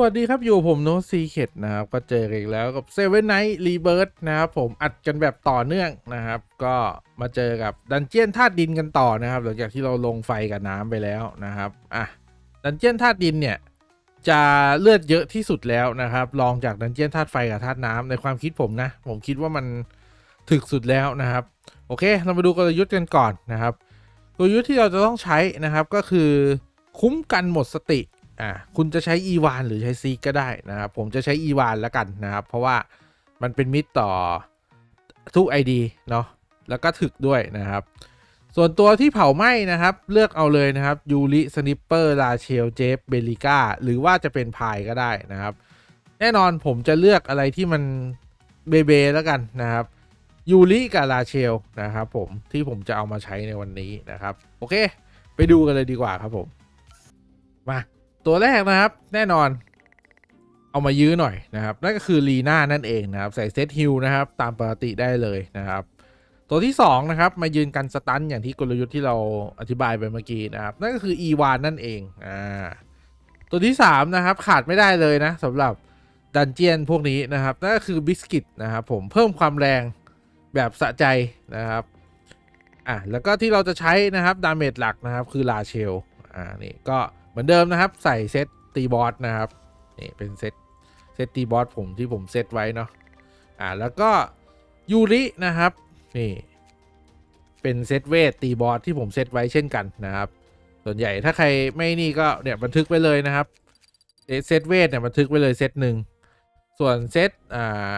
วัสดีครับ อยู่ผมโนซีเคดนะครับ ก็เจอกันอีกแล้วกับเซเว่นไนท์รีเบิร์นะครับ ผมอัดกันแบบต่อเนื่องนะครับ ก็มาเจอกับดันเจียนธาตุดินกันต่อนะครับ หลังจากที่เราลงไฟกับน้ำไปแล้วนะครับอะดันเจียนธาตุดินเนี่ยจะเลือดเยอะที่สุดแล้วนะครับรองจากดันเจียนธาตุไฟกับธาตุน้ำในความคิดผมนะ ผมคิดว่ามันถึกสุดแล้วนะครับ โอเค เรามาดูกลยุทธ์กันก่อนนะครับกลยุทธ์ที่เราจะต้องใช้นะครับก็คือคุ้มกันหมดสติ อ่าคุณจะใช้อีวานหรือใช้ซีก็ได้นะครับ ผมจะใช้อีวานแล้วกันนะครับ เพราะว่ามันเป็นมิตรต่อทุก ID เนาะแล้วก็ถึกด้วยนะครับ ส่วนตัวที่เผาไหม้นะครับ เลือกเอาเลยนะครับยูริสนิปเปอร์ลาเชลเจฟเบลิก้าหรือว่าจะเป็นพายก็ได้นะครับ แน่นอนผมจะเลือกอะไรที่มันเบเบแล้วกันนะครับยูริกับลาเชลนะครับผมที่ผมจะเอามาใช้ในวันนี้นะครับ โอเค ไปดูกันเลยดีกว่าครับผม มา ตัวแรกนะครับ แน่นอน เอามายื้อหน่อยนะครับนั่นก็คือลีน่านั่นเองนะครับ ใส่เซตฮิลนะครับ ตามปกติได้เลยนะครับ ตัวที่2นะครับมายืนกันสตันอย่างที่กลยุทธ์ที่เราอธิบายไปเมื่อกี้นะครับ นั่นก็คืออีวานนั่นเองอ่าตัวที่3นะครับขาดไม่ได้เลยนะสำหรับดันเจียนพวกนี้นะครับนั่นก็คือบิสกิตนะครับผมเพิ่มความแรงแบบสะใจนะครับอะแล้วก็ที่เราจะใช้นะครับดาเมจหลักนะครับคือลาเชลอ่านี่ก็ เหมือนเดิมนะครับ ใส่เซตตีบอสนะครับนี่เป็นเซตเซตตีบอสผมที่ผมเซตไว้เนาะอ่าแล้วก็ยูรินะครับนี่เป็นเซตเวทตีบอสที่ผมเซตไว้เช่นกันนะครับ ส่วนใหญ่ถ้าใครไม่นี่ก็เนี่ยบันทึกไว้เลยนะครับเซตเซตเวทเนี่ยบันทึกไว้เลยเซตหนึ่งส่วนเซตอ่า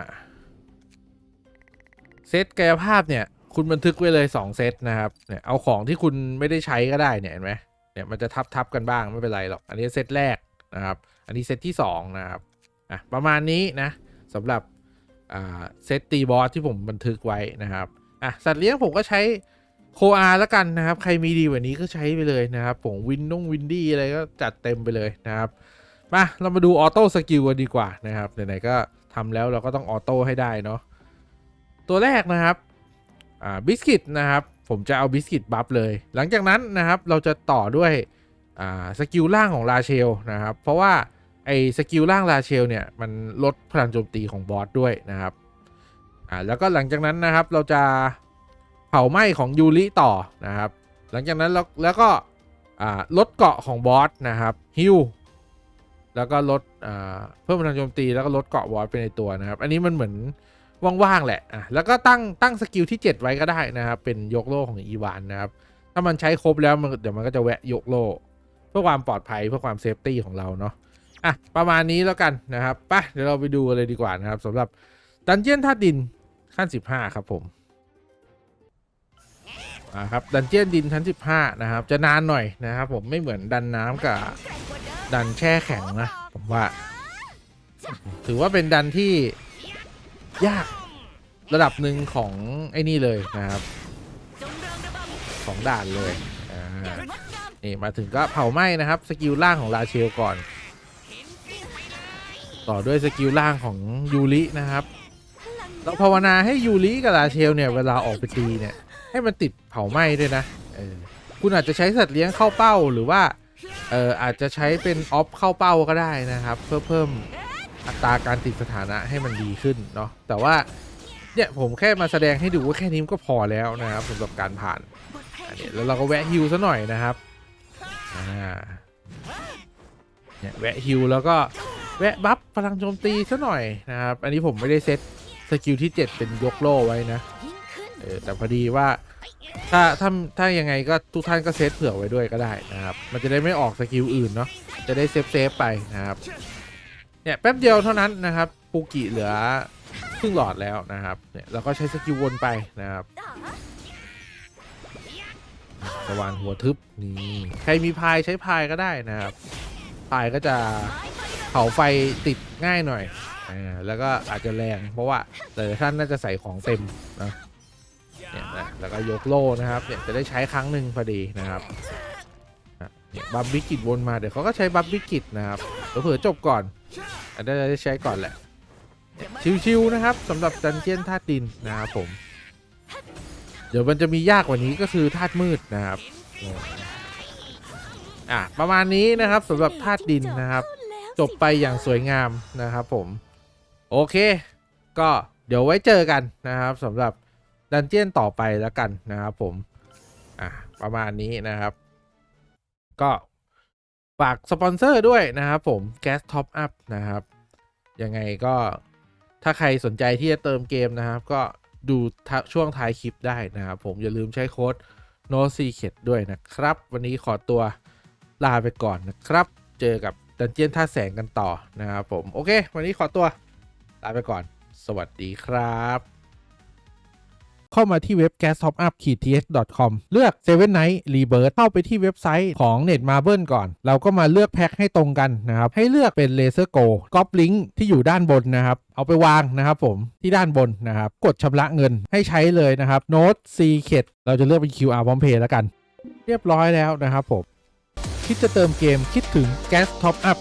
เซตกายภาพเนี่ยคุณบันทึกไว้เลย 2 เซตนะครับเนี่ยเอาของที่คุณไม่ได้ใช้ก็ได้เนี่ยเห็นไหม เนี่ยมันจะทับทับกันบ้างไม่เป็นไรหรอก อันนี้เซตแรกนะครับ อันนี้เซตที่2นะครับอะประมาณนี้นะสำหรับอ่าเซตตีบอสที่ผมบันทึกไว้นะครับอะสัตว์เลี้ยงผมก็ใช้โคอาแล้วกันนะครับ ใครมีดีกว่านี้ก็ใช้ไปเลยนะครับผมวินนุ่งวินดี้อะไรก็จัดเต็มไปเลยนะครับมาเรามาดูออโต้สกิลกันดีกว่านะครับไหนๆก็ทำแล้วเราก็ต้องออโต้ให้ได้เนาะตัวแรกนะครับอ่าบิสกิตนะครับ ผมจะเอาบิสกิตบัฟเลย หลังจากนั้นนะครับเราจะต่อด้วยสกิลล่างของลาเชลนะครับ เพราะว่าไอ้สกิลล่างลาเชลเนี่ยมันลดพลังโจมตีของบอสด้วยนะครับอ่าแล้วก็หลังจากนั้นนะครับเราจะเผาไหม้ของยูริต่อนะครับ หลังจากนั้นแล้วแล้วก็อ่าลดเกาะของบอสนะครับฮิวแล้วก็ลดอ่าเพิ่มพลังโจมตีแล้วก็ลดเกาะบอสไปในตัวนะครับ อันนี้มันเหมือน ว่างๆแหละอะแล้วก็ตั้งตั้งสกิลที่ 7 ไว้ก็ได้นะครับเป็นยกโล่ของอีวานนะครับถ้ามันใช้ครบแล้วมันเดี๋ยวมันก็จะแวะยกโล่เพื่อความปลอดภัยเพื่อความเซฟตี้ของเราเนาะอะประมาณนี้แล้วกันนะครับไปเดี๋ยวเราไปดูเลยดีกว่านะครับสำหรับดันเจียนธาตุดินขั้น 15 ครับผมอ่าครับดันเจียนดินชั้น 15 นะครับ จะนานหน่อยนะครับผมไม่เหมือนดันน้ำกับดันแช่แข็งนะผมว่า ถือว่าเป็นดันที่ ยากระดับหนึ่งของไอ้นี่เลยนะครับ ของด่านเลยนี่มาถึงก็เผาไหม้นะครับ สกิลล่างของลาเชลก่อน ต่อด้วยสกิลล่างของยูรินะครับเราภาวนาให้ยูริกับลาเชลเนี่ยเวลาออกไปตีเนี่ย ให้มันติดเผาไหม้ด้วยนะออคุณอาจจะใช้สัตว์เลี้ยงเข้าเป้าหรือว่าเอออาจจะใช้เป็นออฟเข้าเป้าก็ได้นะครับ เพื่อเพิ่ม อัตราการติดสถานะให้มันดีขึ้นเนาะแต่ว่าเนี่ยผมแค่มาแสดงให้ดูว่าแค่นี้ก็พอแล้วนะครับสำหรับการผ่านอันนี้แล้วเราก็แวะฮิลซะหน่อยนะครับอ่าเนี่ยแวะฮิลแล้วก็แวะบัฟพลังโจมตีซะหน่อยนะครับอันนี้ผมไม่ได้เซตสกิลที่ 7 เป็นยกโล่ไว้นะเออแต่พอดีว่าถ้าถ้าถ้ายังไงก็ทุกท่านก็เซตเผื่อไว้ด้วยก็ได้นะครับ มันจะได้ไม่ออกสกิลอื่นเนาะจะได้เซฟเซฟไปนะครับ เนี่ยแป๊บเดียวเท่านั้นนะครับปูกิเหลือครึ่งหลอดแล้วนะครับเนี่ยเราก็ใช้สกิลวนไปนะครับสว่านหัวทึบนี่ใครมีพายใช้พายก็ได้นะครับพายก็จะเผาไฟติดง่ายหน่อยอ่าแล้วก็อาจจะแรงเพราะว่าแต่ท่านน่าจะใส่ของเต็มนะเนี่ยนะแล้วก็ยกโล่นะครับเนี่ยจะได้ใช้ครั้งหนึ่งพอดีนะครับบัฟวิกิตวนมาเดี๋ยวเขาก็ใช้บัฟวิกิตนะครับเผื่อจบก่อน อันนี้จะได้ใช้ก่อนแหละ ชิวๆนะครับสำหรับดันเจียนธาตุดินนะครับผม เดี๋ยวมันจะมียากกว่านี้ก็คือธาตุมืดนะครับอะประมาณนี้นะครับสำหรับธาตุดินนะครับ จบไปอย่างสวยงามนะครับผม โอเค ก็เดี๋ยวไว้เจอกันนะครับสำหรับดันเจียนต่อไปแล้วกันนะครับผม อะประมาณนี้นะครับ ก็ ฝากสปอนเซอร์ด้วยนะครับผม Gas Top Up นะครับ ยังไงก็ถ้าใครสนใจที่จะเติมเกมนะครับ ก็ดูช่วงท้ายคลิปได้นะครับผมอย่าลืมใช้โค้ด no secret ด้วยนะครับ วันนี้ขอตัวลาไปก่อนนะครับ เจอกับดันเจียนท่าแสงกันต่อนะครับผม โอเค วันนี้ขอตัวลาไปก่อน สวัสดีครับ เข้ามาที่เว็บ gas top up th com เลือก7 night rebirth เข้าไปที่เว็บไซต์ของ net marble ก่อน เราก็มาเลือกแพ็คให้ตรงกันนะครับ ให้เลือกเป็น laser go ก๊อปลิงที่อยู่ด้านบนนะครับเอาไปวางนะครับผมที่ด้านบนนะครับ กดชำระเงินให้ใช้เลยนะครับ Note C เเราจะเลือกเป็น QR พร้อมเพย์แล้วกัน เรียบร้อยแล้วนะครับผม คิดจะเติมเกมคิดถึง Gas Top Up